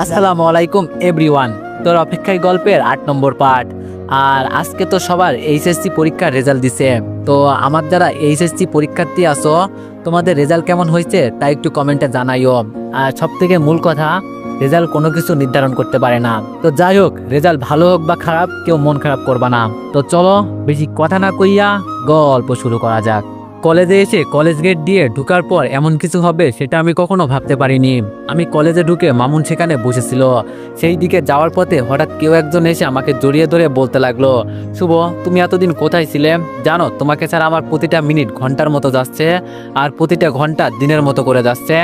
আসসালামু আলাইকুম, এভরিওয়ান। তোর অপেক্ষায় গল্পের আট নম্বর পার্ট আর আজকে তো সবার এইচএসসি পরীক্ষার রেজাল্ট দিছে। তো আমার যারা এইচএসসি পরীক্ষার্থী আসো তোমাদের রেজাল্ট কেমন হয়েছে তা একটু কমেন্টে জানাইও। আর সব থেকে মূল কথা, রেজাল্ট কোনো কিছু নির্ধারণ করতে পারে না। তো যাই হোক, রেজাল্ট ভালো হোক বা খারাপ, কেউ মন খারাপ করবা না। তো চলো, বেশি কথা না কইয়া গল্প শুরু করা যাক। কলেজে এসে কলেজ গেট দিয়ে ঢুকার পর এমন কিছু হবে সেটা আমি কখনো ভাবতে পারিনি। আমি কলেজে ঢুকে মামুন সেখানে বসেছিল। সেই দিকে যাওয়ার পথে হঠাৎ কেউ একজন এসে আমাকে জড়িয়ে ধরে বলতে লাগল, শুভ, তুমি এতদিন কোথায় ছিলে? জানো, তোমাকে ছাড়া আমার প্রতিটা মিনিট ঘণ্টার মতো যাচ্ছে আর প্রতিটা ঘণ্টা দিনের মতো করে যাচ্ছে।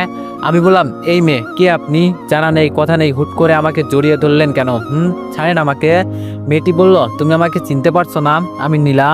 আমি বললাম, এই মেয়ে, কে আপনি? জানা নেই, কথা নেই, হুট করে আমাকে জড়িয়ে ধরলেন কেন? হুম, ছাড়েন আমাকে। মেয়েটি বলল, তুমি আমাকে চিনতে পারছ না, আমি নীলা,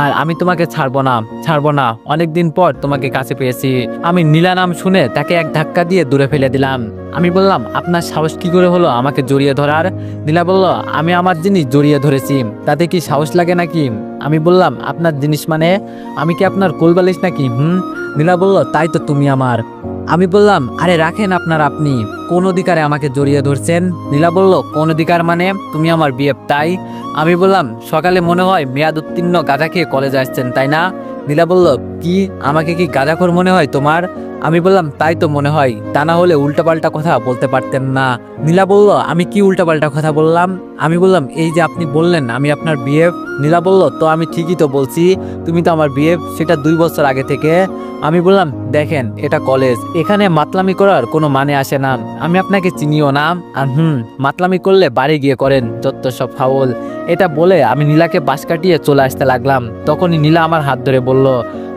আর আমি তোমাকে ছাড়বো না ছাড়বো না। অনেকদিন পর তোমাকে কাছে পেয়েছি। আমি নীলা নাম শুনে তাকে এক ধাক্কা দিয়ে দূরে ফেলে দিলাম। আমি বললাম, আপনার সাহস কি করে হলো আমাকে জড়িয়ে ধরার? নীলা বলল, আমি আমার জিনিস জড়িয়ে ধরেছি। তাতে কি সাহস লাগে নাকি? আমি বললাম, আপনার জিনিস মানে? আমি কি আপনার কোলবালিশ নাকি, হুম? নীলা বলল, তাই তো তুমি আমার। আমি বললাম, আরে রাখেন আপনার আপনি। কোন অধিকারে আমাকে জড়িয়ে ধরছেন? নীলা বলল, কোন অধিকার মানে? তুমি আমার বিয়ে, তাই? আমি বললাম, সকালে মনে হয় মেয়াদ উত্তীর্ণ গাঁজা খেয়ে কলেজে আসছেন, তাই না? নীলা বলল, কি? আমাকে কি গাঁজাখোর মনে হয় তোমার? আমি বললাম, তাই তো মনে হয়। তা না হলে উল্টাপাল্টা কথা বলতে পারতেন না। নীলা বলল, আমি কি উল্টাপাল্টা কথা বললাম? আমি বললাম, এই যে আপনি বললেন আমি আপনার বিয়ে। নীলা বলল, তো আমি ঠিকই তো বলছি, তুমি তো আমার বিয়ে, সেটা দুই বছর আগে থেকে। আমি বললাম, দেখেন, এটা কলেজ এখানে মাতলামি করার কোনো মানে আসে না। আমি আপনাকে চিনিও না। আর হুম, মাতলামি করলে বাড়ি গিয়ে করেন, যত সব ফাউল। এটা বলে আমি নীলাকে বাস কাটিয়ে চলে আসতে লাগলাম। তখনই নীলা আমার হাত ধরে বলল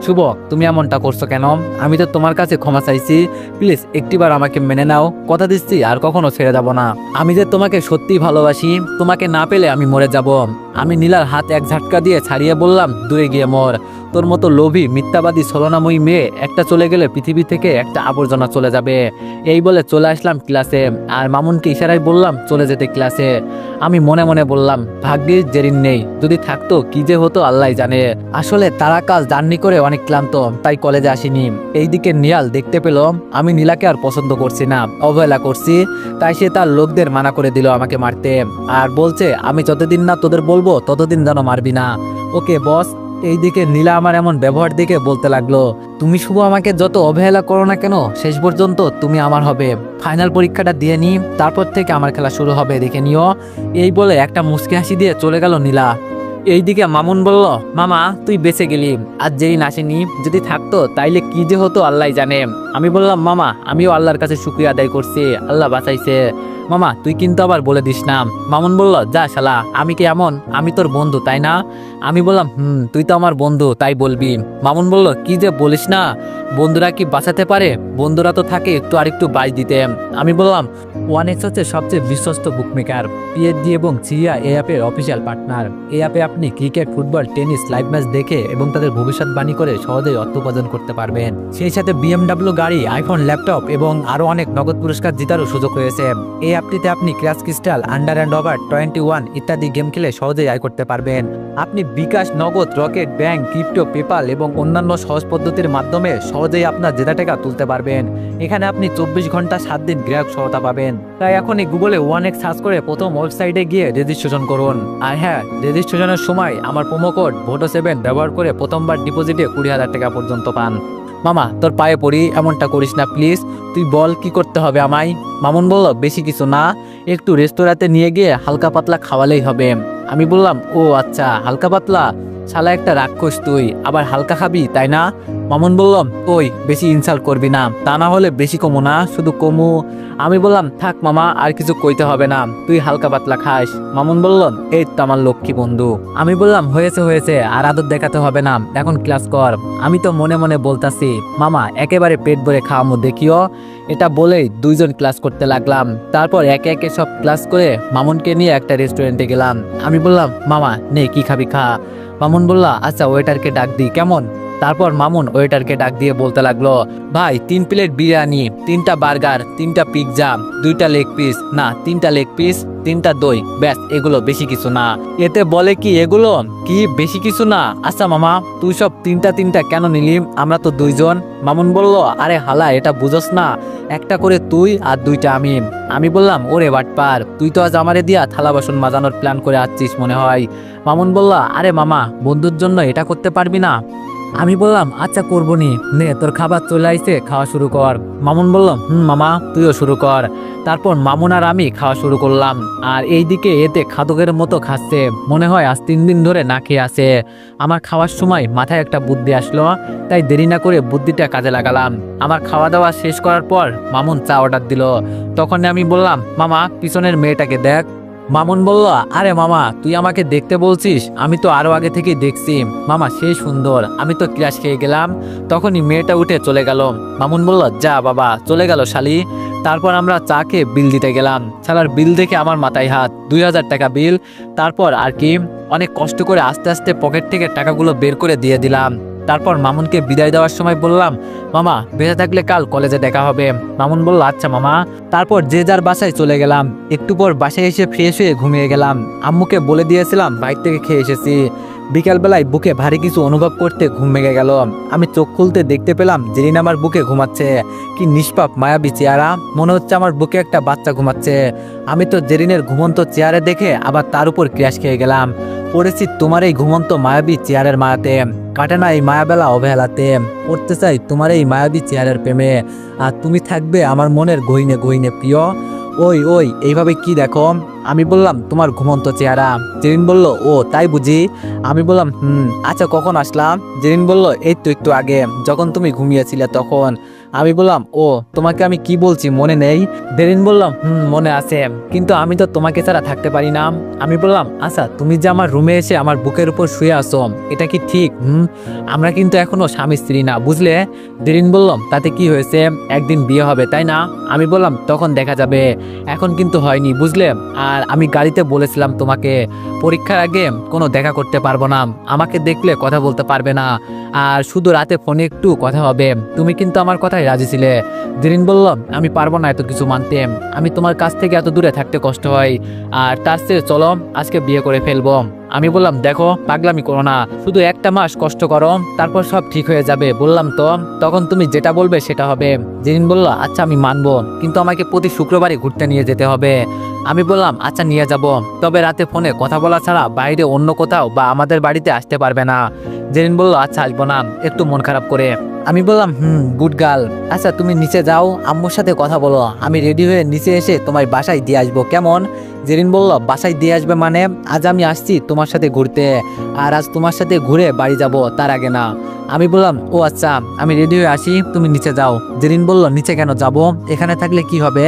শুভ তুমি এমনটা করছ কেন? আমি তো তোমার কাছে ক্ষমা চাইছি। প্লিজ, একটিবার আমাকে মেনে নাও। কথা দিচ্ছি, আর কখনো ছেড়ে যাব না। আমি যে তোমাকে সত্যি ভালোবাসি, তোমাকে না পেলে আমি মরে যাব। আমি নীলার হাত এক ঝাটকা দিয়ে ছাড়িয়ে বললাম, দূরে গিয়ে মর। তোর মতো লোভী, মিথ্যাবাদী, ছলনাময়ী মেয়ে একটা চলে গেলে পৃথিবী থেকে একটা আবর্জনা চলে যাবে। এই বলে চলে আসলাম ক্লাসে, আর মামুনকে ইশারায় বললাম, চলে যেতে ক্লাসে। আমি মনে মনে বললাম ভাগ্যে জেরিন নেই। যদি থাকতো, কি যে হতো আল্লাহ জানে। আসলে তারা কাজ জার্নি করে অনেক ক্লান্ত, তাই কলেজে আসিনি। এইদিকে নিয়াল দেখতে পেল, আমি নীলাকে আর পছন্দ করছি না, অবহেলা করছি, তাই সে তার লোকদের মানা করে দিল আমাকে মারতে। আর বলছে, আমি যতদিন না তোদের বলব, ততদিন যেন মারবি না। ওকে, বস, এইদিকে নীলা আমার এমন ব্যবহার দেখে বলতে লাগল, তুমি শুভ আমাকে যত অবহেলা করো না কেন, শেষ পর্যন্ত তুমি আমার হবে। ফাইনাল পরীক্ষাটা দিয়ে নি, তারপর থেকে আমার খেলা শুরু হবে, দেখে নিও। এই বলে একটা মুচকি হাসি দিয়ে চলে গেল নীলা। এইদিকে মামুন বলল, মামা, তুই বেঁচে গেলি। আর যেদিন আসেনি, যদি থাকতো, তাইলে কি যে হতো আল্লাহ জানে। আমি বললাম, মামা, আমিও আল্লাহর কাছে শুক্রিয়া আদায় করছি। আল্লাহ বাঁচাইছে। মামা, তুই কিন্তু আবার বলে দিস না। মামুন বলল, যা শালা, আমি কি এমন? আমি তোর বন্ধু, তাই না? আমি বললাম, হুম, তুই তো আমার বন্ধু, তাই বলবি। মামুন বলল, কি যে বলিস না, বন্ধুরা কি বাঁচাতে পারে? বন্ধুরা তো থাকে একটু আরেকটু বাজ দিতে। আমি বললাম, ওয়ান এক্স হচ্ছে সবচেয়ে বিশ্বস্ত বুকমেকার পিএইচডি এবং চিয়া এই অ্যাপের অফিসিয়াল পার্টনার এই অ্যাপে আপনি cricket football tennis live match দেখে এবং তাদের ভবিষ্যৎবাণী করে সহজেই অর্থ উপার্জন করতে পারবেন। সেই সাথে বিএমডাব্লিউ গাড়ি আইফোন ল্যাপটপ এবং আরও অনেক নগদ পুরস্কার জেতারও সুযোগ রয়েছে। এই অ্যাপটিতে আপনি crash crystal under and over twenty one ইত্যাদি গেম খেলে সহজেই আয় করতে পারবেন। আপনি বিকাশ, নগদ, রকেট, ব্যাংক ক্রিপ্টো পেপাল এবং অন্যান্য সহজ পদ্ধতির মাধ্যমে সহজেই আপনার জেতা টাকা তুলতে পারবেন। এখানে আপনি চব্বিশ ঘণ্টা সাত দিন গ্রাহক সহায়তা পাবেন। তাই এখনই গুগলে ওয়ান এক্স সার্চ করে প্রথম ওয়েবসাইটে গিয়ে রেজিস্ট্রেশন করুন। আর হ্যাঁ রেজিস্ট্রেশনের সময় আমার প্রোমো কোড ভোটো সেভেন ব্যবহার করে প্রথমবার ডিপোজিটে কুড়ি হাজার টাকা পর্যন্ত পান। মামা, তোর পায়ে পড়ি, এমনটা করিস না প্লিজ তুই বল, কি করতে হবে আমায়? মামুন বলল, বেশি কিছু না। একটু রেস্তোরাঁতে নিয়ে গিয়ে হালকা পাতলা খাওয়ালেই হবে। আমি বললাম, ও আচ্ছা হালকা পাতলা? শালা একটা রাক্ষস তুই। আবার হালকা খাবি, তাই না? মামুন বললাম, ওই, বেশি ইনসাল্ট করবি না। তা না হলে বেশি কমু না, শুধু কমু। আমি বললাম, থাক মামা, আর কিছু কইতে হবে না। তুই হালকা পাতলা খাস। মামুন বলল, এই তো আমার লক্ষ্মী বন্ধু। আমি বললাম, হয়েছে হয়েছে, আর আদর দেখাতে হবে না। এখন ক্লাস কর। আমি তো মনে মনে বলতাছি, মামা, একেবারে পেট ভরে খাওয়ামো, দেখিও। এটা বলেই দুইজন ক্লাস করতে লাগলাম। তারপর একে একে সব ক্লাস করে মামুনকে নিয়ে একটা রেস্টুরেন্টে গেলাম। আমি বললাম, মামা, নে, কি খাবি খা। মামুন বললা আচ্ছা ওয়েটারকে ডাক দিই কেমন? তারপর মামুন ওয়েটারকে ডাক দিয়ে বলতে লাগল, ভাই, তিন প্লেট বিরিয়ানি, তিনটা বার্গার, তিনটা পিৎজা, দুইটা লেগ পিস, না, তিনটা লেগ পিস, তিনটা দই, ব্যাস, এগুলো বেশি কিছু না। এতে বলে কি এগুলো? কি বেশি কিছু না? আচ্ছা মামা, তুই সব তিনটা তিনটা কেন নিলি? আমরা তো দুইজন। মামুন বলল, আরে হালা, এটা বুঝোস না। একটা করে তুই আর দুইটা আমি। আমি বললাম, ওরে বাটপার, তুই তো আজ আমারে দিয়া থালা বাসন মাজানোর প্ল্যান করে আসছিস মনে হয়। মামুন বলল, আরে মামা, বন্ধুর জন্য এটা করতে পারবি না? আমি বললাম আচ্ছা করব নি নে তোর খাবার চলে আইছে, খাওয়া শুরু কর। মামুন বললাম, হুম, মামা, তুইও শুরু কর। তারপর মামুন আর আমি খাওয়া শুরু করলাম। আর এইদিকে এতে খাদকের মতো খাচ্ছে। মনে হয় আজ তিন দিন ধরে না খেয়ে আসে আমার খাওয়ার সময় মাথায় একটা বুদ্ধি আসলো, তাই দেরি না করে বুদ্ধিটা কাজে লাগালাম। আমার খাওয়া দাওয়া শেষ করার পর মামুন চা অর্ডার দিল। তখন আমি বললাম, মামা, পিছনের মেয়েটাকে দেখ। মামুন বলল, আরে মামা, তুই আমাকে দেখতে বলছিস? আমি তো আরও আগে থেকেই দেখছি। মামা সেই সুন্দর। আমি তো ক্রাশ খেয়ে গেলাম। তখনই মেয়েটা উঠে চলে গেল। মামুন বলল, যা বাবা, চলে গেল শালি। তারপর আমরা চা খেয়ে বিল দিতে গেলাম। শালার বিল দেখে আমার মাথায় হাত। দুই হাজার টাকা বিল। তারপর আর কি, অনেক কষ্ট করে আস্তে আস্তে পকেট থেকে টাকাগুলো বের করে দিয়ে দিলাম। তারপর মামুনকে বিদায় দেওয়ার সময় বললাম, মামা, বেঁচে থাকলে কাল কলেজে দেখা হবে। মামুন বলল আচ্ছা মামা। তারপর যে যার বাসায় চলে গেলাম, একটু পর বাসায় এসে ফ্রেশ হয়ে ঘুমিয়ে গেলাম। আম্মুকে বলে দিয়েছিলাম, বাইর থেকে খেয়ে এসেছি। বিকালবেলায় বুকে ভারী কিছু অনুভব করতে ঘুম ভেঙে গেল। আমি চোখ খুলতে দেখতে পেলাম, জেরিন আমার বুকে ঘুমাচ্ছে। কি নিষ্পাপ, মায়াবী চেহারা। মনে হচ্ছে আমার বুকে একটা বাচ্চা ঘুমাচ্ছে। আমি তো জেরিনের ঘুমন্ত চেয়ারে দেখে আবার তার উপর ক্র্যাশ খেয়ে গেলাম। পড়েছি তোমার এই ঘুমন্ত মায়াবী চেয়ারের মায়াতে। কাটে না এই মায়াবেলা অবহেলাতে। পড়তে চাই তোমার এই মায়াবী চেয়ারের প্রেমে। আর তুমি থাকবে আমার মনের গহিনে গহিনে প্রিয়। ওই ওই, এইভাবে কি দেখো? আমি বললাম, তোমার ঘুমন্ত চেহারা। জেরিন বলল, ও, তাই বুঝি? আমি বললাম, হুম আচ্ছা কখন আসলাম জেরিন বলল, এই তো একটু আগে। যখন তুমি ঘুমিয়েছিলে তখন। আমি বললাম, ও, তোমাকে আমি কি বলছি? মনে নেই? দেরিন বললাম, হুম, মনে আছে। কিন্তু আমি তো তোমাকে ছাড়া থাকতে পারি না। আমি বললাম আচ্ছা তুমি যে আমার রুমে এসে আমার বুকের উপর শুয়ে আসো এটা কি ঠিক? হুম, আমরা কিন্তু এখনও স্বামী স্ত্রী না, বুঝলে? দেরিন বললাম, তাতে কি হয়েছে? একদিন বিয়ে হবে, তাই না? আমি বললাম, তখন দেখা যাবে। এখন কিন্তু হয়নি, বুঝলে? আর আমি গাড়িতে বলেছিলাম তোমাকে, পরীক্ষার আগে কোনো দেখা করতে পারব না। আমাকে দেখলে কথা বলতে পারবে না। আর শুধু রাতে ফোনে একটু কথা হবে। তুমি কিন্তু আমার কথায় রাজি ছিলে। দিরিন বলল, আমি পারব না এত কিছু মানতে। আমি তোমার কাছ থেকে এত দূরে থাকতে কষ্ট হয়। আর তার চেয়ে চলো, আজকে বিয়ে করে ফেলব। আমি বললাম, দেখো, পাগলামি করো না। শুধু একটা মাস কষ্ট করো, তারপর সব ঠিক হয়ে যাবে। বললাম, তো? তখন তুমি যেটা বলবে সেটা হবে। জেরিন বলল আচ্ছা আমি মানবো। কিন্তু আমাকে প্রতি শুক্রবারই ঘুরতে নিয়ে যেতে হবে। আমি বললাম আচ্ছা নিয়ে যাব। তবে রাতে ফোনে কথা বলা ছাড়া বাইরে অন্য কোথাও বা আমাদের বাড়িতে আসতে পারবে না। জেরিন বলল আচ্ছা আসব না, একটু মন খারাপ করে। আমি বললাম, হুম, গুড গার্ল। আচ্ছা তুমি নিচে যাও, আম্মুর সাথে কথা বলো। আমি রেডি হয়ে নিচে এসে তোমার বাসায় দিয়ে আসব, কেমন? জেরিন বলল, বাসায় দিয়ে আসবে মানে? আজ আমি আসছি তোমার সাথে ঘুরতে। আর আজ তোমার সাথে ঘুরে বাড়ি যাব তার আগে না। আমি বললাম, ও আচ্ছা আমি রেডি হয়ে আসি, তুমি নিচে যাও। জেরিন বলল, নিচে কেন যাব? এখানে থাকলে কি হবে?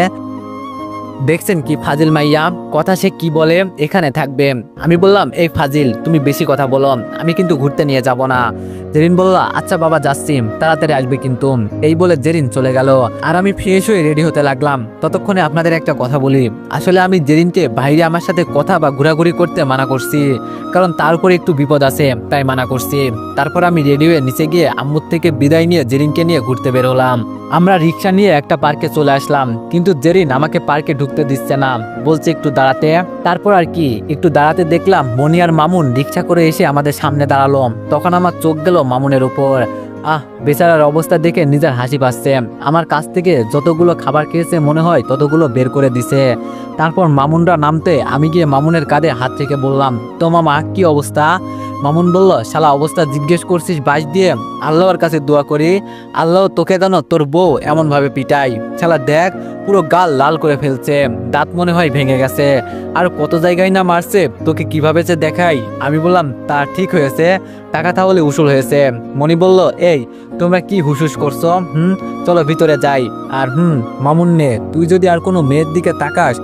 দেখছেন কি ফাজিল মাইয়া? কথা সে কি বলে? এখানে থাকবে। আমি বললাম, এই ফাজিল, তুমি বেশি কথা বলো। আমি কিন্তু ঘুরতে নিয়ে যাব না। জেরিন বলল আচ্ছা বাবা, যাচ্ছি। তাড়াতাড়ি আসবে কিন্তু। এই বলে জেরিন চলে গেল। আর আমি ফ্রেশ হয়ে রেডি হতে লাগলাম। ততক্ষণে আপনাদের একটা কথা বলি। আসলে আমি জেরিনকে বাইরে আমার সাথে কথা বা ঘোরাঘুরি করতে মানা করছি। কারণ তার উপরে একটু বিপদ আছে, তাই মানা করছি। তারপর আমি রেডি হয়ে নিচে গিয়ে আম্মুর থেকে বিদায় নিয়ে জেরিনকে নিয়ে ঘুরতে বের হলাম। আমরা রিক্সা নিয়ে একটা পার্কে চলে আসলাম, কিন্তু জেরিন আমাকে পার্কে ঢুকতে দিচ্ছে না। বলছে, একটু দাঁড়াতে। তারপর আর কি, একটু দাঁড়াতে দেখলাম মনি আর মামুন রিক্সা করে এসে আমাদের সামনে দাঁড়াল। তখন আমার চোখ গেল মামুনের উপর। আহ, বেচারার অবস্থা দেখে নিজের হাসি পাচ্ছে। আমার কাছ থেকে যতগুলো খাবার খেয়েছে মনে হয় ততগুলো বের করে দিছে। তারপর মামুনরা নামতে আমি গিয়ে মামুনের কাঁধে হাত থেকে বললাম তো মামা কি অবস্থা? মামুন বলল, শালা অবস্থা জিজ্ঞেস করছিস বাস দিয়ে? আল্লাহর কাছে দোয়া করি, আল্লাহ তোকে জানো তোর বউ এমন ভাবে পিটাই। শালা দেখ, পুরো গাল লাল করে ফেলছে, দাঁত মনে হয় ভেঙে গেছে। আর কত জায়গায় না মারছে, তোকে কীভাবে যে দেখাই? আমি বললাম, তা ঠিক হয়েছে, টাকা তাহলে উসুল হয়েছে। মনি বলল, এই, তোমরা কি হুসুস করছ? হুম, চলো ভিতরে যাই। আর হুম, মামুন নে, তুই যদি আর কোনো মেয়ের দিকে তাকাস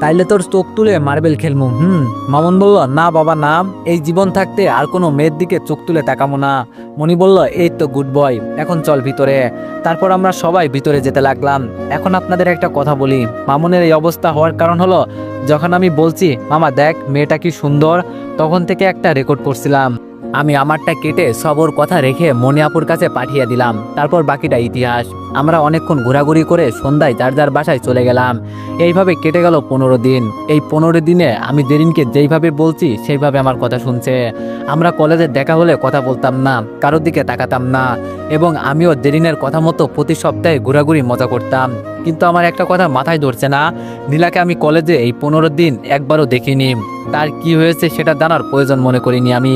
তাইলে তোর চোখ তুলে মার্বেল খেলমু, হুম? মামুন বলল, না বাবা, না। এই জীবন থাকতে আর কোনো মেয়ের দিকে চোখ তুলে তাকামো না। মনি বলল, এই তো গুড বয় এখন চল ভিতরে। তারপর আমরা সবাই ভিতরে যেতে লাগলাম। এখন আপনাদের একটা কথা বলি। মামুনের এই অবস্থা হওয়ার কারণ হলো, যখন আমি বলছি, মামা দেখ, মেয়েটা কি সুন্দর, তখন থেকে একটা রেকর্ড করছিলাম। আমি আমারটা কেটে সব ওর কথা রেখে মনিয়াপুর কাছে পাঠিয়ে দিলাম। তারপর বাকিটা ইতিহাস। আমরা অনেকক্ষণ ঘোরাঘুরি করে সন্ধ্যায় যার যার বাসায় চলে গেলাম। এইভাবে কেটে গেল পনেরো দিন। এই পনেরো দিনে আমি জেরিনকে যেইভাবে বলছি, সেইভাবে আমার কথা শুনছে। আমরা কলেজে দেখা হলে কথা বলতাম না, কারোর দিকে তাকাতাম না। এবং আমিও দেরিনের কথা মতো প্রতি সপ্তাহে ঘোরাঘুরি মজা করতাম। কিন্তু আমার একটা কথা মাথায় ধরছে না। নীলাকে আমি কলেজে এই পনেরো দিন একবারও দেখিনি। তার কি হয়েছে সেটা জানার প্রয়োজন মনে করিনি আমি।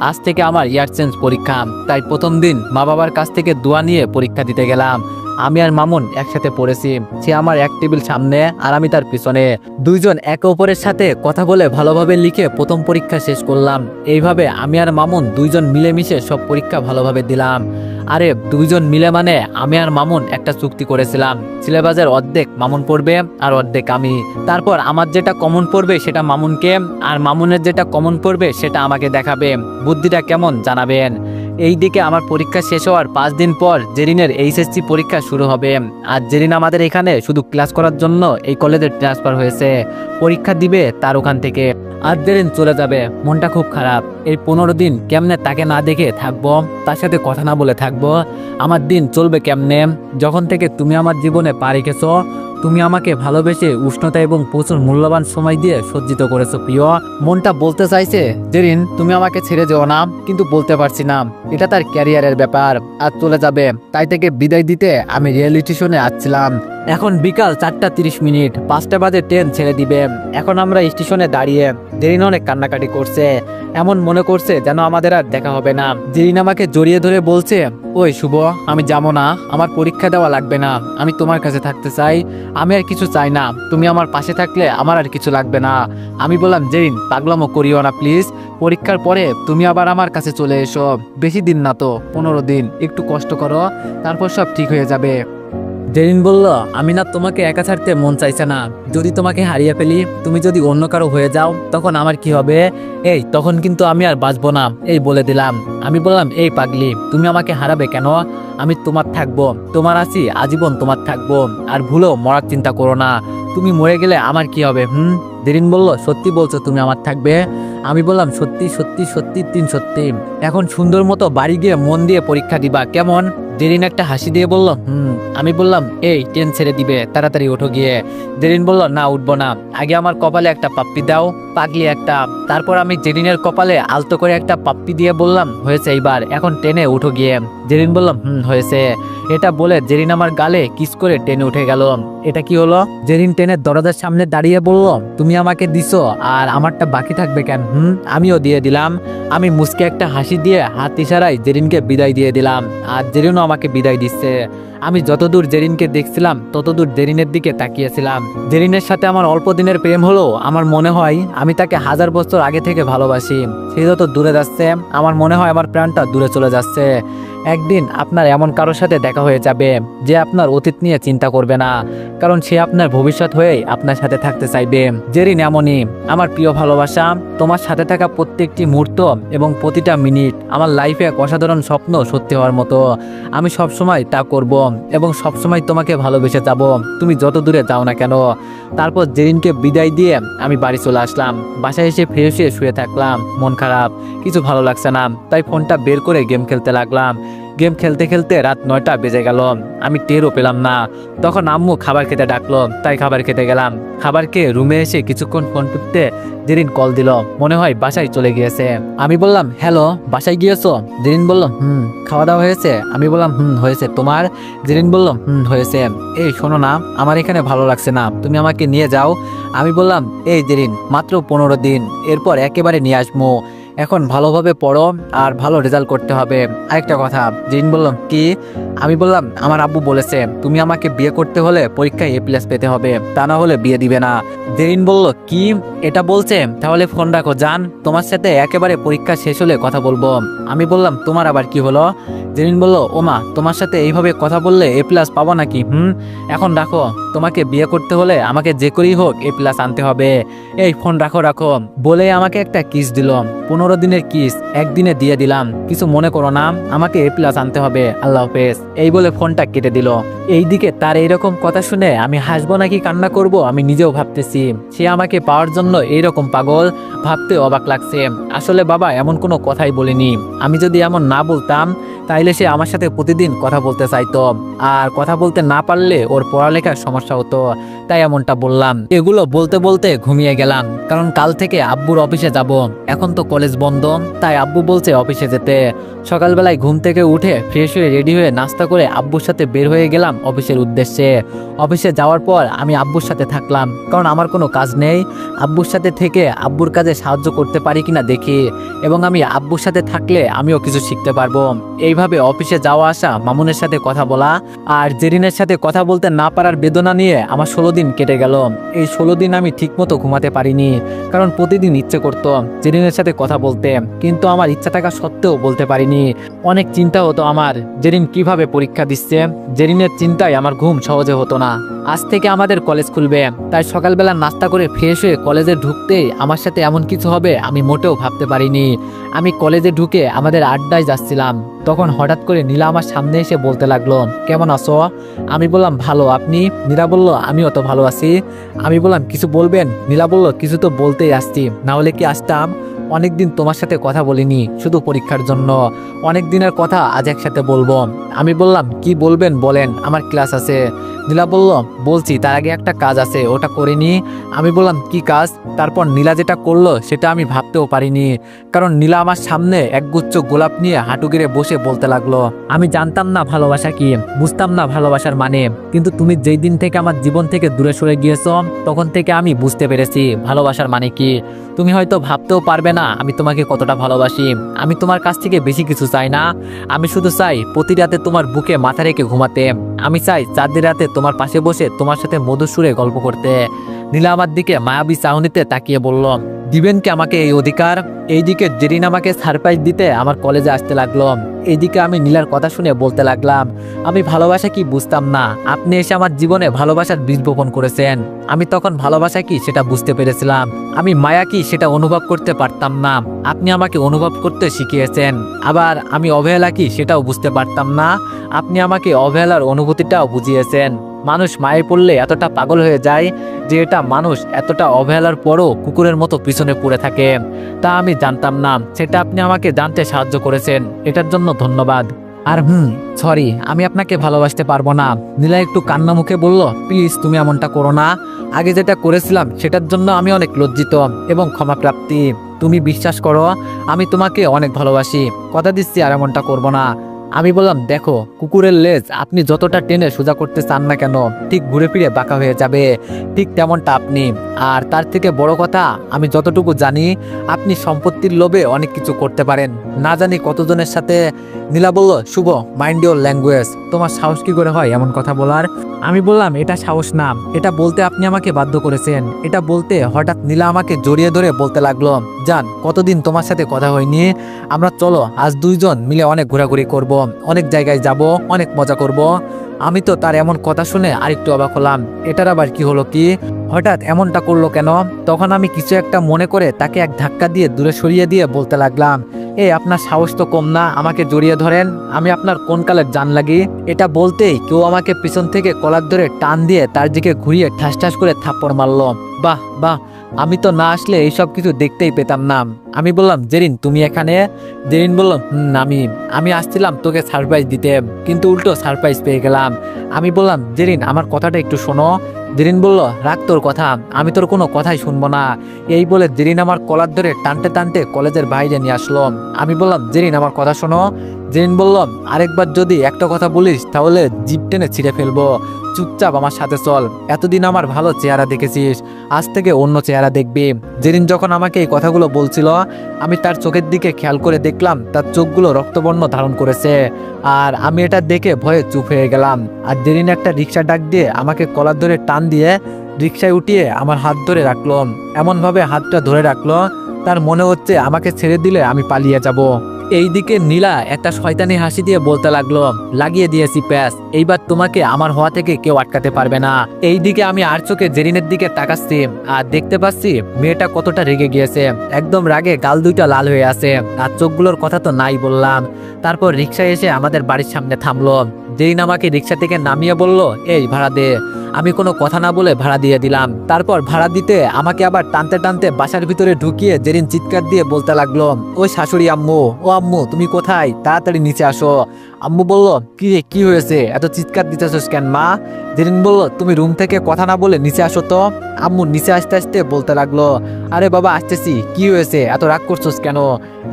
আজ থেকে আমার ইয়ার চেঞ্জ পরীক্ষা। তাই প্রথম দিন মা বাবার কাছ থেকে দোয়া নিয়ে পরীক্ষা দিতে গেলাম। আমি আর মামুন একসাথে পড়েছি। সে আমার এক টেবিল সামনে আর আমি তার পিছনে। দুইজন একে অপরের সাথে কথা বলে ভালোভাবে লিখে প্রথম পরীক্ষা শেষ করলাম। এইভাবে আমি আর মামুন দুইজন মিলেমিশে সব পরীক্ষা ভালোভাবে দিলাম। আরে, দুইজন মিলে মানে আমি আর মামুন একটা চুক্তি করেছিলাম। সিলেবাসের অর্ধেক মামুন পড়বে আর অর্ধেক আমি। তারপর আমার যেটা কমন পড়বে সেটা মামুনকে, আর মামুনের যেটা কমন পড়বে সেটা আমাকে দেখাবে। বুদ্ধিটা কেমন জানাবেন। এই দিকে আমার পরীক্ষা শেষ হওয়ার পাঁচ দিন পর জেরিনের এইচএসসি পরীক্ষা শুরু হবে। আর জেরিন আমাদের এখানে শুধু ক্লাস করার জন্য এই কলেজে ট্রান্সফার হয়েছে। পরীক্ষা দিবে তার ওখান থেকে। আর জেরিন চলে যাবে। মনটা খুব খারাপ। এই পনেরো দিন কেমনে তাকে না দেখে থাকব? তার সাথে কথা না বলে থাকব? আমার দিন চলবে কেমনে? যখন থেকে তুমি আমার জীবনে পা রেখেছো তুমি আমাকে ভালোবেসে উষ্ণতা এবং প্রচুর মূল্যবান সময় দিয়ে সজ্জিত করেছ, প্রিয়। মনটা বলতে চাইছে, জেরিন, তুমি আমাকে ছেড়ে যেও না, কিন্তু বলতে পারছি না। এটা তার ক্যারিয়ারের ব্যাপার আর চলে যাবে। তাই থেকে বিদায় দিতে আমি রিয়েলিটি শোনে আসছিলাম। এখন বিকাল চারটা তিরিশ মিনিট, পাঁচটা বাজে ট্রেন ছেড়ে দিবে। এখন আমরা স্টেশনে দাঁড়িয়ে জেরিন অনেক কান্নাকাটি করছে। এমন মনে করছে যেন আমাদের আর দেখা হবে না। জেরিন আমাকে জড়িয়ে ধরে বলছে, ওই শুভ, আমি যাব না। আমার পরীক্ষা দেওয়া লাগবে না। আমি তোমার কাছে থাকতে চাই। আমি আর কিছু চাই না। তুমি আমার পাশে থাকলে আমার আর কিছু লাগবে না। আমি বললাম, জেরিন, পাগলামো করিও না প্লিজ। পরীক্ষার পরে তুমি আবার আমার কাছে চলে এসো। বেশি দিন না তো, পনেরো দিন। একটু কষ্ট করো। তারপর সব ঠিক হয়ে যাবে। জেরিন বলল আমি না তোমাকে একা ছাড়তে মন চাইছে না। যদি তোমাকে হারিয়ে ফেলি, তুমি যদি অন্য কারও হয়ে যাও, তখন আমার কি হবে? এই, তখন কিন্তু আমি আর বাঁচবো না। এই বলে দিলাম। আমি বললাম, এই পাগলি, তুমি আমাকে হারাবে কেন? আমি তোমার থাকব। তোমার আছি, আজীবন তোমার থাকব। আর ভুলো, মরার চিন্তা করো না। তুমি মরে গেলে আমার কি হবে, হুম? দেরিন বলল, সত্যি বলছো তুমি আমার থাকবে? আমি বললাম, সত্যি সত্যি সত্যি, তিন সত্যি। এখন সুন্দর মতো বাড়ি গিয়ে মন দিয়ে পরীক্ষা দিবা, কেমন? জেরিন একটা হাসি দিয়ে বলল, হুম। আমি বললাম, এই, ট্রেন ছেড়ে দিবে, তাড়াতাড়ি ওঠো গিয়ে। জেরিন বলল, না, উঠবো না। আগে আমার কপালে একটা পাপ্পি দাও, পাগলি একটা। তারপর আমি জেরিনের কপালে আলতো করে একটা পাপ্পি দিয়ে বললাম, হয়েছে এইবার, এখন ট্রেনে উঠো গিয়ে। জেরিন বললাম হুম, হয়েছে। এটা বলে জেরিন আমার গালে কিস করে ট্রেনে উঠে গেল। এটা কি হলো? জেরিন ট্রেনের দরজার সামনে দাঁড়িয়ে বলল, তুমি আমাকে দিছো, আর আমারটা বাকি থাকবে কেন? হুম? আমিও দিয়ে দিলাম। আমি মুসকে একটা হাসি দিয়ে হাত ইশারায় জেরিনকে বিদায় দিয়ে দিলাম। আর জেরিনও আমাকে বিদায় দিচ্ছে। আমি যতদূর জেরিনকে দেখছিলাম, ততদূর জেরিনের দিকে তাকিয়েছিলাম। জেরিনের সাথে আমার অল্প দিনের প্রেম হলো আমার মনে হয় আমি তাকে হাজার বছর আগে থেকে ভালোবাসি। সে যত দূরে যাচ্ছে, আমার মনে হয় আমার প্রাণটা দূরে চলে যাচ্ছে। একদিন আপনার এমন কারোর সাথে দেখা হয়ে যাবে, যে আপনার অতীত নিয়ে চিন্তা করবে না, কারণ সে আপনার ভবিষ্যৎ হয়েই আপনার সাথে থাকতে চাইবে। জেরিন এমনই, আমার প্রিয় ভালোবাসা, তোমার সাথে থাকা প্রত্যেকটি মুহূর্ত এবং প্রতিটা মিনিট আমার লাইফে এক অসাধারণ স্বপ্ন সত্যি হওয়ার মতো। আমি সবসময় তা করব। এবং সবসময় তোমাকে ভালোবেসে যাব। তুমি যত দূরে যাও না কেন। তারপর জেরিনকে বিদায় দিয়ে আমি বাড়ি চলে আসলাম। বাসায় এসে ফ্রেশ হয়ে শুয়ে থাকলাম। মন খারাপ, কিছু ভালো লাগছে না। তাই ফোনটা বের করে গেম খেলতে লাগলাম। গেম খেলতে খেলতে রাত নয়টা বেজে গেল। আমি টেরও পেলাম না। তখন আম্মু খাবার খেতে ডাকলো, তাই খাবার খেতে গেলাম। খাবার খেয়ে রুমে এসে কিছুক্ষণ ফোন টিপতে জেরিন কল দিল। মনে হয় বাসায় চলে গিয়েছে। আমি বললাম, হ্যালো, বাসায় গিয়েছো? জেরিন বলল, হুম, খাওয়া দাওয়া হয়েছে? আমি বললাম, হুম, হয়েছে। তোমার? জেরিন বলল, হুম, হয়েছে। এই, শোনো না, আমার এখানে ভালো লাগছে না। তুমি আমাকে নিয়ে যাও। আমি বললাম, এই জেরিন, মাত্র পনেরো দিন। এরপর একেবারে নিয়ে আসব। এখন ভালোভাবে পড়ো আর ভালো রেজাল্ট করতে হবে। আরেকটা কথা জেরিন বললাম কি, আমি বললাম, আমার আব্বু বলেছে, তুমি আমাকে বিয়ে করতে হলে পরীক্ষায় এ প্লাস পেতে হবে, তা না হলে বিয়ে দিবে না। জেরিন বলল, কি? এটা বলছে? তাহলে ফোন রাখো যান তোমার সাথে একেবারে পরীক্ষা শেষ হলে কথা বলব। আমি বললাম, তোমার আবার কি হলো? জেরিন বলল, ওমা, তোমার সাথে এইভাবে কথা বললে এ প্লাস পাবো নাকি? হুম? এখন রাখো, তোমাকে বিয়ে করতে হলে আমাকে যে করেই হোক এ প্লাস আনতে হবে। এই ফোন রাখো রাখো, বলে আমাকে একটা কিস দিল। পনেরো দিনের কিস, একদিনে দিয়ে দিলাম। কিছু মনে করো না, আমাকে এ প্লাস আনতে হবে। আল্লাহ হাফেজ। এই বলে ফোনটা কেটে দিল। এইদিকে তার এইরকম কথা শুনে আমি হাসবো নাকি কান্না করব, আমি নিজেও ভাবতেছি। সে আমাকে পাওয়ার জন্য এইরকম পাগল, ভাবতে অবাক লাগছে। আসলে বাবা, এমন কোনো কথাই বলিনি। আমি যদি এমন না বলতাম তাইলে সে আমার সাথে প্রতিদিন কথা বলতে চাইতো। আর কথা বলতে না পারলে ওর পড়ালেখার সমস্যা হতো। তাই এমনটা বললাম। এগুলো বলতে বলতে ঘুমিয়ে গেলাম। কারণ কাল থেকে আব্বুর অফিসে যাব। এখন তো কলেজ বন্ধ। তাই আব্বু বলছে অফিসে যেতে। সকালবেলায় ঘুম থেকে উঠে ফ্রেশ হয়ে রেডি হয়ে নাস্তা করে আব্বুর সাথে বের হয়ে গেলাম অফিসের উদ্দেশ্যে। অফিসে যাওয়ার পর আমি আব্বুর সাথে থাকলাম। কারণ আমার কোনো কাজ নেই। আব্বুর সাথে থেকে আব্বুর কাজে সাহায্য করতে পারি কিনা দেখি। এবং আমি আব্বুর সাথে থাকলে আমিও কিছু শিখতে পারব। এইভাবে অফিসে যাওয়া আসা, মামুনের সাথে কথা বলা আর জেরিনের সাথে কথা বলতে না পারার বেদনা নিয়ে আমার ষোলো দিন কেটে গেল। এই ষোলো দিন আমি ঠিকমতো ঘুমাতে পারিনি, কারণ প্রতিদিন ইচ্ছে করতো জেরিনের সাথে কথা বলতে, কিন্তু আমার ইচ্ছা থাকা সত্ত্বেও বলতে পারিনি। অনেক চিন্তা হতো আমার, জেরিন কীভাবে পরীক্ষা দিচ্ছে? জেরিনের চিন্তায় আমার ঘুম সহজে হতো না। আজ থেকে আমাদের কলেজ খুলবে, তাই সকালবেলা নাস্তা করে ফ্রেশ হয়ে কলেজে ঢুকতেই আমার সাথে এমন কিছু হবে আমি মোটেও ভাবতে পারিনি। আমি কলেজে ঢুকে আমাদের আড্ডায় যাচ্ছিলাম। তখন হঠাৎ করে নীলা আমার সামনে এসে বলতে লাগল, কেমন আছো? আমি বললাম, ভালো, আপনি? নীলা বলল আমি অত ভালো আছি। আমি বললাম, কিছু বলবেন? নীলা বলল, কিছু তো বলতেই আসছি, না হলে কি আসতাম? অনেকদিন তোমার সাথে কথা বলিনি, শুধু পরীক্ষার জন্য। অনেক দিনের কথা আজ একসাথে বলব। আমি বললাম, কি বলবেন বলেন, আমার ক্লাস আছে। নীলা বলল, বলছি, তার আগে একটা কাজ আছে, ওটা করিনি। আমি বললাম, কি কাজ? তারপর নীলা যেটা করল, সেটা আমি ভাবতেও পারিনি। কারণ নীলা আমার সামনে একগুচ্ছ গোলাপ নিয়ে হাঁটু গেড়ে বসে বলতে লাগল, আমি জানতাম না ভালোবাসা কি, বুঝতাম না ভালোবাসার মানে কিন্তু তুমি যেই দিন থেকে আমার জীবন থেকে দূরে সরে গিয়েছো, তখন থেকে আমি বুঝতে পেরেছি ভালোবাসার মানে কি। তুমি হয়তো ভাবতেও পারবে না আমি তোমাকে কতটা ভালোবাসি। আমি তোমার কাছ থেকে বেশি কিছু চাই না। আমি শুধু চাই প্রতি রাতে তোমার বুকে মাথা রেখে ঘুমাতে। আমি চাই চাঁদের রাতে তোমার পাশে বসে তোমার সাথে মধুসুরে গল্প করতে। নীলা আমার দিকে মায়াবী চাহনিতে তাকিয়ে বলল দিবেন কি আমাকে এই অধিকার? এইদিকে জেরিন আমাকে সারপ্রাইজ দিতে আমার কলেজে আসতে লাগল। এইদিকে আমি নীলার কথা শুনে বলতে লাগলাম, আমি ভালোবাসা কি বুঝতাম না? আপনি এসে আমার জীবনে ভালোবাসার বীজ বপন করেছেন। আমি তখন ভালোবাসা কি সেটা বুঝতে পেরেছিলাম। আমি মায়া কি সেটা অনুভব করতে পারতাম না। আপনি আমাকে অনুভব করতে শিখিয়েছেন। আবার আমি অবহেলা কি সেটাও বুঝতে পারতাম না। আপনি আমাকে অবহেলার অনুভূতিটাও বুঝিয়েছেন। মানুষ মায়ে পড়লে এতটা পাগল হয়ে যায় যে এটা মানুষ এতটা অবহেলার পরও কুকুরের মতো পিছনে পড়ে থাকে। তা আমি জানতাম না, সেটা আপনি আমাকে জানতে সাহায্য করেছেন। এটার জন্য ধন্যবাদ। আর হুম সরি আমি আপনাকে ভালোবাসতে পারব না। নীলা একটু কান্না মুখে বলল প্লিজ তুমি এমনটা করো না। আগে যেটা করেছিলাম, সেটার জন্য আমি অনেক লজ্জিত এবং ক্ষমাপ্রাপ্তি। তুমি বিশ্বাস করো, আমি তোমাকে অনেক ভালোবাসি। কথা দিচ্ছি আর এমনটা করব না। আমি বললাম, দেখো, কুকুরের লেজ, আপনি যতটা টেনে সোজা করতে চান না কেন, ঠিক ঘুরে ফিরে বাঁকা হয়ে যাবে। ঠিক তেমনটা আপনি। আর তার থেকে বড় কথা, আমি যতটুকু জানি, আপনি সম্পত্তির লোভে অনেক কিছু করতে পারেন। না জানি কতজনের সাথে নীলা বলল, শুভ মাইন্ড ইউর ল্যাঙ্গুয়েজ তোমার সাহস কি করে হয় এমন কথা বলার? আমি বললাম, এটা সাহস না। এটা বলতে আপনি আমাকে বাধ্য করেছেন। এটা বলতে হঠাৎ নীলা আমাকে জড়িয়ে ধরে বলতে লাগল যান কতদিন তোমার সাথে কথা হয়নি? আমরা চলো, আজ দুইজন মিলে অনেক ঘোরাঘুরি করব। অনেক জায়গায় যাব, অনেক মজা করব। আমি তো তার এমন কথা শুনে আরেকটু অবাক হলাম। এটার আবার কি হলো কি? হঠাৎ এমনটা করল কেন? তখন আমি কিছু একটা মনে করে তাকে এক ধাক্কা দিয়ে দূরে সরিয়ে দিয়ে বলতে লাগলাম এই আপনার সাহস তো কম না, আমাকে জড়িয়ে ধরেন। আমি আপনার কোন কালের জান লাগি? এটা বলতেই কেউ আমাকে পিছন থেকে কলার ধরে টান দিয়ে তার দিকে ঘুরিয়ে ঠাস ঠাস করে থাপ্পড় মারলো। বাহ বাহ আমি তো না আসলে এইসব কিছু দেখতেই পেতাম না আমি বললাম, জেরিন, তুমি এখানে? জেরিন বলল, হুম, আমি আমি আসছিলাম তোকে সারপ্রাইজ দিতে, কিন্তু উল্টো সারপ্রাইজ পেয়ে গেলাম। আমি বললাম, জেরিন, আমার কথাটা একটু শোনো। জেরিন বলল, রাখ তোর কথা, আমি তোর কোনো কথাই শুনব না। এই বলে জেরিন আমার কলার ধরে টানতে টানতে কলেজের বাইরে নিয়ে আসলো। আমি বললাম, জেরিন, আমার কথা শোনো। জেরিন বলল, আরেকবার যদি একটা কথা বলিস, তাহলে জিপ টেনে ছিঁড়ে ফেলব। চুপচাপ আমার সাথে চল, এতদিন আমার ভালো চেহারা দেখেছিস। আজ থেকে অন্য চেহারা দেখবে। যেদিন যখন আমাকে এই কথাগুলো বলছিল, আমি তার চোখের দিকে খেয়াল করে দেখলাম, তার চোখগুলো রক্তবর্ণ ধারণ করেছে। আর আমি এটা দেখে ভয়ে চুপ হয়ে গেলাম। আর যেদিন একটা রিক্সা ডাক দিয়ে আমাকে কলার ধরে টান দিয়ে রিক্সায় উঠিয়ে আমার হাত ধরে রাখল, এমনভাবে হাতটা ধরে রাখল, তার মনে হচ্ছে আমাকে ছেড়ে দিলে আমি পালিয়ে যাব। এইদিকে নীলা একটা শয়তানি হাসি দিয়ে বলতে লাগল, লাগিয়ে দিয়েছি প্যাস এইবার তোমাকে আমার হওয়া থেকে কেউ আটকাতে পারবে না। এইদিকে আমি আর চোখে জেরিনের দিকে তাকাচ্ছি আর দেখতে পাচ্ছি মেয়েটা কতটা রেগে গিয়েছে। একদম রাগে গাল দুইটা লাল হয়ে আছে। আর চোখগুলোর কথা তো নাই বললাম। তারপর রিক্সায় এসে আমাদের বাড়ির সামনে থামলো। জেরিন আমাকে রিক্সা থেকে নামিয়ে বলল, এই ভাড়া দে। আমি কোনো কথা না বলে ভাড়া দিয়ে দিলাম। তারপর ভাড়া দিতে আমাকে আবার টানতে টানতে বাসার ভিতরে ঢুকিয়ে যেদিন চিৎকার দিয়ে বলতে লাগল, ওই শাশুড়ি আম্মু, ও আম্মু, তুমি কোথায়? তাড়াতাড়ি নিচে আসো। আম্মু বলল, কি রে, কি হয়েছে? এত চিৎকার দিতেছিস কেন, মা? জেরিন বলল, তুমি রুম থেকে কথা না বলে নিচে আসো তো। আম্মু নিচে আসতে আসতে বলতে লাগল, আরে বাবা, আসতেছি। কি হয়েছে? এত রাগ করছোস কেন?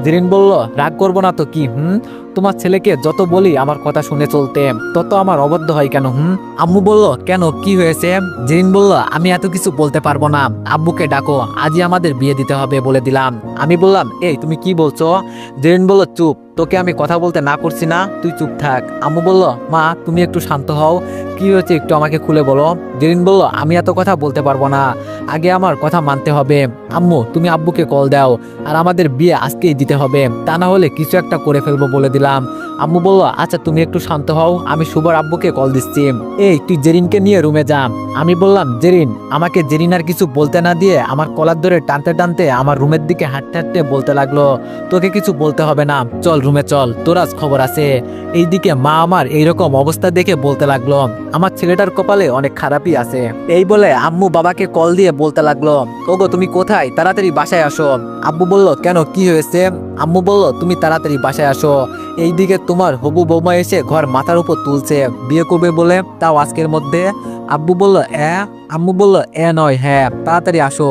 জেরিন বলল, রাগ করব না তো কি, হুম? তোমার ছেলেকে যত বলি আমার কথা শুনে চলতে, তত আমার অবদ্ধ হয় কেন, হুম? আম্মু বলল, কেন? কি হয়েছে? জেরিন বলল, আমি এত কিছু বলতে পারব না। আব্বুকে ডাকো, আজই আমাদের বিয়ে দিতে হবে বলে দিলাম। আমি বললাম, এই, তুমি কি বলছো? জেরিন বলল, চুপ। তোকে আমি কথা বলতে না করছি না, তুই চুপ থাক। আম্মু বলল, মা, তুমি একটু শান্ত হও। কি হয়েছে একটু আমাকে খুলে বলো? জেরিন বলল, আমি এত কথা বলতে পারব না। আগে আমার কথা মানতে হবে। আম্মু, তুমি আব্বুকে কল দাও। আর আমাদের বিয়ে আজকেই দিতে হবে। তা না হলে কিছু একটা করে ফেলব বলে দিলাম। আম্মু বলল আচ্ছা তুমি একটু শান্ত হও। আমি শুভর আব্বুকে কল দিচ্ছি। এই, তুই জেরিনকে নিয়ে রুমে যা। আমি বললাম, জেরিন, আমাকে জেরিন আর কিছু বলতে না দিয়ে আমার কলার ধরে টানতে টানতে আমার রুমের দিকে হাঁটতে হাঁটতে বলতে লাগল। তোকে কিছু বলতে হবে না। চল রুমে চল। তোর আজ খবর আছে। এইদিকে মা আমার এইরকম অবস্থা দেখে বলতে লাগল। আমার ছেলেটার কপালে অনেক খারাপই আছে। এই বলে আম্মু বাবাকে কল দিয়ে বলতে লাগল, ওগো, তুমি কোথায়? তাড়াতাড়ি বাসায় আসো। আব্বু বলল, কেন? কি হয়েছে? আম্মু বলল, তুমি তাড়াতাড়ি বাসায় আসো। এইদিকে তোমার হবু বৌমা এসে ঘর মাথার উপর তুলছে। বিয়ে করবে বলে তাও আজকের মধ্যে? আব্বু বলল এ আম্মু বলল এ নয় হ্যাঁ তাড়াতাড়ি আসো।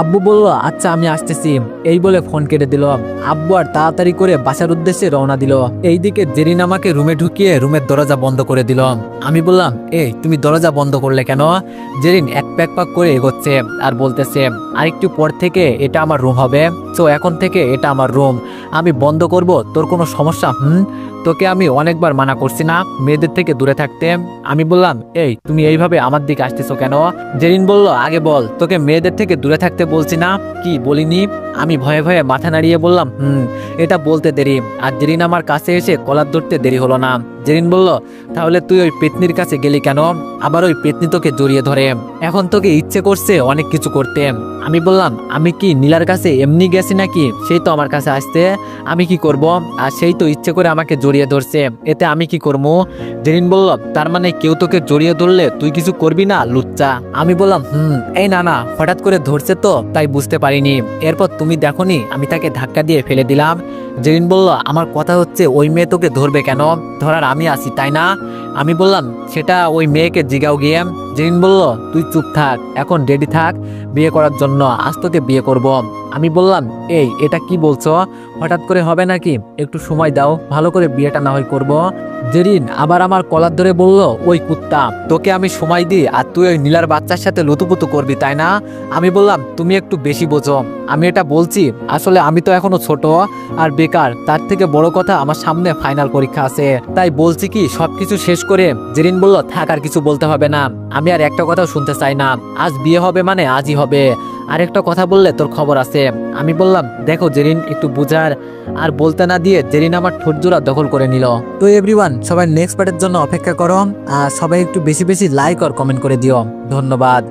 আব্বু বলল আচ্ছা আমি আসতেছি। এই বলে ফোন কেটে দিল। আব্বু আর তাড়াতাড়ি করে বাসার উদ্দেশ্যে রওনা দিল। এইদিকে জেরিন আমাকে রুমে ঢুকিয়ে রুমের দরজা বন্ধ করে দিল। আমি বললাম এই তুমি দরজা বন্ধ করলে কেন? জেরিন এক প্যাক পাক করে এগোচ্ছে আর বলতেছে, আরেকটু পর থেকে এটা আমার রুম হবে। তো এখন থেকে এটা আমার রুম। আমি বন্ধ করব, তোর কোনো সমস্যা? হুম? তোকে আমি অনেকবার মানা করছি না মেয়েদের থেকে দূরে থাকতে। আমি বললাম, এই, তুমি এইভাবে আমার দিকে আসতেছো কেন? জেরিন বলল, আগে বল, তোকে মেয়েদের থেকে দূরে থাকতে বলছি না? কি, বলিনি? আমি ভয়ে ভয়ে মাথা নাড়িয়ে বললাম, হুম, এটা বলতে দেরি। আর জেরিন আমার কাছে এসে কলার ধরতে দেরি হলো না। জেরিন বলল, তাহলে তুই ওই পেতনির কাছে গেলি কেন? আবার ওই পেতনি তোকে জড়িয়ে ধরে। এখন তোকে ইচ্ছে করছে অনেক কিছু করতে। আমি বললাম, আমি কি নীলার কাছে এমনি গেছি নাকি? সেই তো আমার কাছে আসতে। আমি কি করব? আর সেই তো ইচ্ছে করে আমাকে জড়িয়ে ধরছে। এতে আমি কি করব জেরিন বলল, তার মানে কেউ তোকে জড়িয়ে ধরলে তুই কিছু করবি না, লুচ্চা? আমি বললাম, হুম, এই না না, হঠাৎ করে ধরছে তো, তাই বুঝতে পারিনি। এরপর তুমি দেখোনি, আমি তাকে ধাক্কা দিয়ে ফেলে দিলাম। জেরিন বলল, আমার কথা হচ্ছে ওই মেয়ে তোকে ধরবে কেন? ধরার আমি আছি, তাই না? আমি বললাম, সেটা ওই মেয়েকে জিগাও গিয়ে। জেরিন বলল, তুই চুপ থাক, এখন রেডি থাক। বিয়ে করার জন্য আজ তোকে বিয়ে করব। আমি বললাম, এই, এটা কি বলছো? হঠাৎ করে হবে নাকি? একটু সময় দাও, ভালো করে বিয়েটা না হয় করব। জেরিন আবার আমার কলার ধরে বলল, ওই কুত্তা, তোকে আমি সময় দিই আর তুই ওই নীলার বাচ্চার সাথে লুতুপুতু করবি, তাই না? আমি বললাম, তুমি একটু বেশি বোঝো। আমি এটা বলছি, আসলে আমি তো এখনও ছোট আর বেকার, তার থেকে বড় কথা আমার সামনে ফাইনাল পরীক্ষা আছে। তাই বলছি কি, সবকিছু শেষ করে জেরিন বলল, থাক আর কিছু বলতে হবে না, আমি আর একটা কথাও শুনতে চাই না। আজ বিয়ে হবে মানে আজই হবে। আর একটা কথা বললে তোর খবর আছে। আমি বললাম, দেখো জেরিন, একটু বুঝার। আর বলতে না দিয়ে জেরিন আমার ঠোঁটজোড়া দখল করে নিল। তো এভরিওয়ান সবাই নেক্সট পার্টের জন্য অপেক্ষা করো। আর সবাই একটু বেশি বেশি লাইক আর কমেন্ট করে দিও। ধন্যবাদ।